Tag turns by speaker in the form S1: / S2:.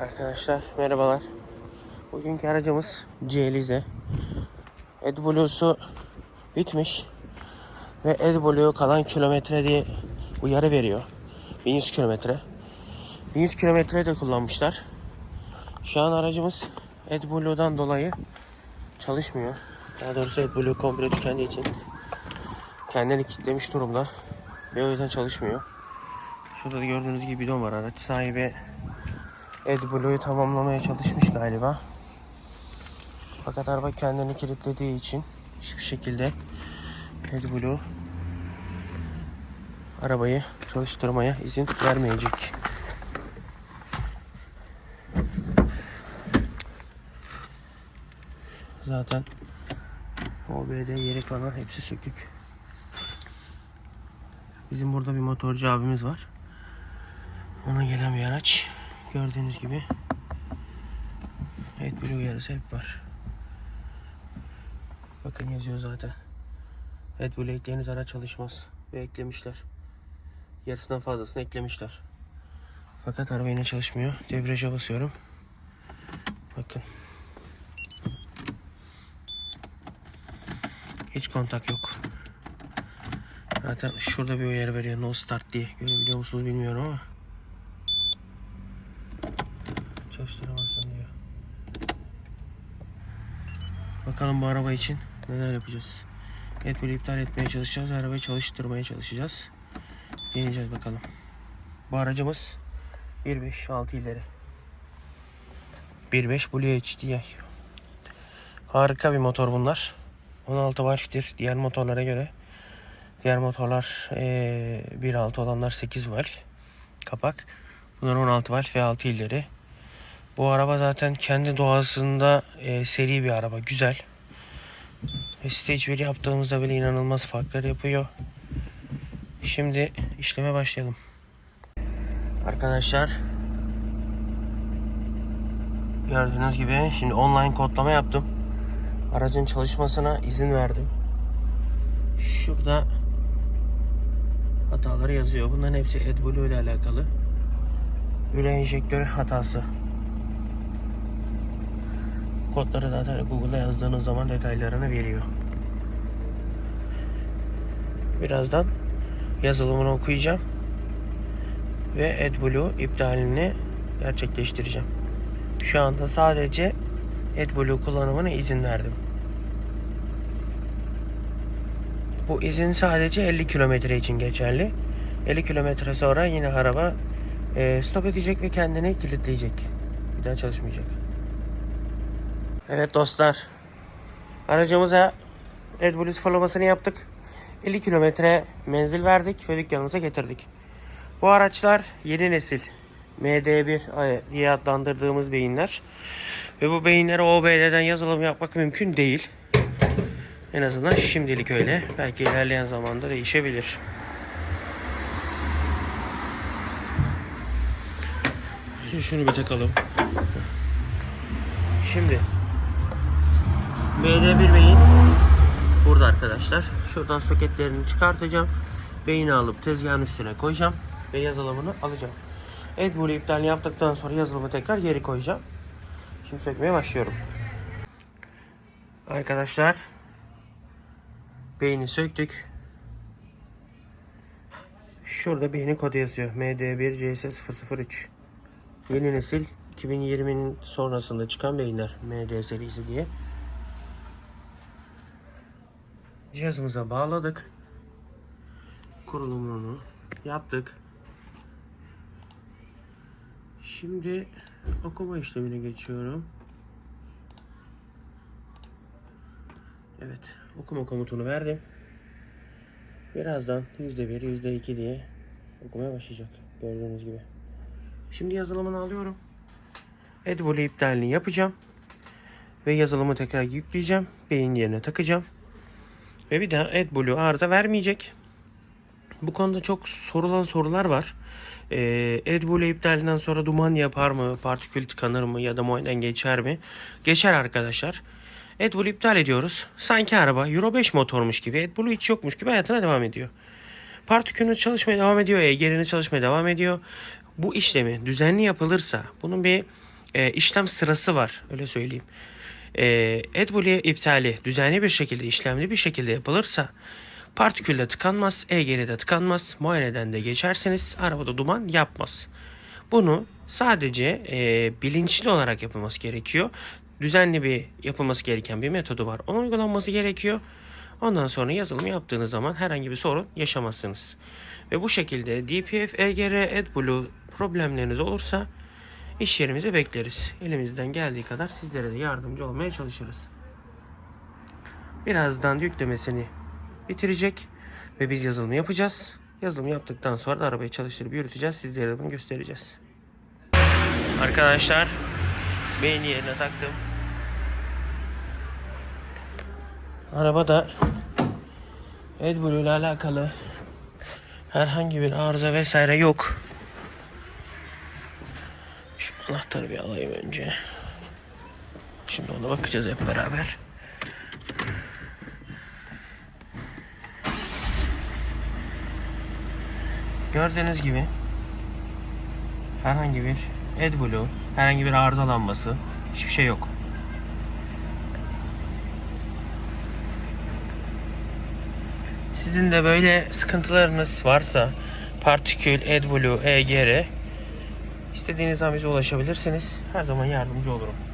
S1: Arkadaşlar merhabalar. Bugünkü aracımız Celize. AdBlue'su bitmiş. Ve AdBlue kalan kilometre diye uyarı veriyor. 1100 kilometre. 1100 kilometre de kullanmışlar. Şu an aracımız AdBlue'dan dolayı çalışmıyor. Daha doğrusu AdBlue komple tükendiği için kendini kilitlemiş durumda. Ve o yüzden çalışmıyor. Şurada da gördüğünüz gibi bidon var. Araç sahibi AdBlue'yu tamamlamaya çalışmış galiba. Fakat araba kendini kilitlediği için hiçbir şekilde AdBlue arabayı çalıştırmaya izin vermeyecek. Zaten OBD yeri falan hepsi sökük. Bizim burada bir motorcu abimiz var. Ona gelen bir araç. Gördüğünüz gibi Evet Blue uyarısı hep var. Bakın yazıyor zaten. Evet Blue ekleyiniz araç çalışmaz. Ve eklemişler. Yarısından fazlasını eklemişler. Fakat araba yine çalışmıyor. Debriyaja basıyorum. Bakın. Hiç kontak yok. Zaten şurada bir uyarı veriyor no start diye. Görebiliyor musunuz bilmiyorum ama. Çalıştıramazsın diyor. Bakalım bu araba için neler yapacağız. Evet böyle iptal etmeye çalışacağız. Arabayı çalıştırmaya çalışacağız. Deneyeceğiz bakalım. Bu aracımız 1.5 ileri. 1.5 Blue HDI. Harika bir motor bunlar. 16 valftir diğer motorlara göre. Diğer motorlar eee 1.6 olanlar 8 valf kapak. Bunlar 16 valf ve 6 ileri. Bu araba zaten kendi doğasında eee, seri bir araba. Güzel. Ve stage 1 yaptığımızda bile inanılmaz farklar yapıyor. Şimdi işleme başlayalım. Arkadaşlar gördüğünüz gibi şimdi online kodlama yaptım. Aracın çalışmasına izin verdim. Şurada hataları yazıyor. Bunların hepsi AdBlue ile alakalı. Üre enjektörü hatası. Kodları zaten Google'da yazdığınız zaman detaylarını veriyor. Birazdan yazılımını okuyacağım ve AdBlue iptalini gerçekleştireceğim. Şu anda sadece AdBlue kullanımına izin verdim. Bu izin sadece 50 kilometre için geçerli. 50 kilometre sonra yine araba e, stop edecek ve kendini kilitleyecek. Bir daha çalışmayacak. Evet dostlar. Aracımıza AdBlue sıfırlamasını yaptık. 50 kilometre menzil verdik ve dükkanımıza getirdik. Bu araçlar yeni nesil MD1 diye adlandırdığımız beyinler. Ve bu beyinlere OBD'den yazılım yapmak mümkün değil. En azından şimdilik öyle. Belki ilerleyen zamanda değişebilir. Şunu bir takalım. Şimdi MD1 beyin burada arkadaşlar. Şuradan soketlerini çıkartacağım. Beyni alıp tezgahın üstüne koyacağım ve yazılımını alacağım. AdBlue iptalini yaptıktan sonra yazılımı tekrar geri koyacağım. Şimdi sökmeye başlıyorum. Arkadaşlar beyni söktük. Şurada beynin kodu yazıyor. MD1 CS003. Yeni nesil 2020'nin sonrasında çıkan beyinler MD serisi diye. Cihazımıza bağladık. Kurulumunu yaptık. Şimdi okuma işlemine geçiyorum. Evet, okuma komutunu verdim. Birazdan %1, %2 diye okumaya başlayacak. Gördüğünüz gibi. Şimdi yazılımını alıyorum. AdBlue iptalini yapacağım. Ve yazılımı tekrar yükleyeceğim. Beyin yerine takacağım. Ve bir daha AdBlue arıza vermeyecek. Bu konuda çok sorulan sorular var. Ee, AdBlue iptalinden sonra duman yapar mı? Partikül tıkanır mı? Ya da muayeneden geçer mi? Geçer arkadaşlar. AdBlue iptal ediyoruz. Sanki araba Euro 5 motormuş gibi. AdBlue hiç yokmuş gibi hayatına devam ediyor. Partikülünü çalışmaya devam ediyor. EGR'ini çalışmaya devam ediyor. Bu işlemi düzenli yapılırsa bunun bir e, işlem sırası var. Öyle söyleyeyim. E, AdBlue iptali düzenli bir şekilde, işlemli bir şekilde yapılırsa partikülde tıkanmaz, EGR'de tıkanmaz, muayeneden de geçerseniz arabada duman yapmaz. Bunu sadece e, bilinçli olarak yapılması gerekiyor. Düzenli bir yapılması gereken bir metodu var. Onun uygulanması gerekiyor. Ondan sonra yazılım yaptığınız zaman herhangi bir sorun yaşamazsınız. Ve bu şekilde DPF, EGR, AdBlue problemleriniz olursa iş yerimize bekleriz. Elimizden geldiği kadar sizlere de yardımcı olmaya çalışırız. Birazdan yüklemesini bitirecek ve biz yazılımı yapacağız. Yazılım yaptıktan sonra da arabayı çalıştırıp yürüteceğiz. Sizlere de bunu göstereceğiz. Arkadaşlar beyni yerine taktım. Arabada AdBlue ile alakalı herhangi bir arıza vesaire yok. Anahtarı bir alayım önce. Şimdi ona bakacağız hep beraber. Gördüğünüz gibi herhangi bir AdBlue, herhangi bir arızalanması, hiçbir şey yok. Sizin de böyle sıkıntılarınız varsa partikül, AdBlue, EGR istediğiniz zaman bize ulaşabilirsiniz. Her zaman yardımcı olurum.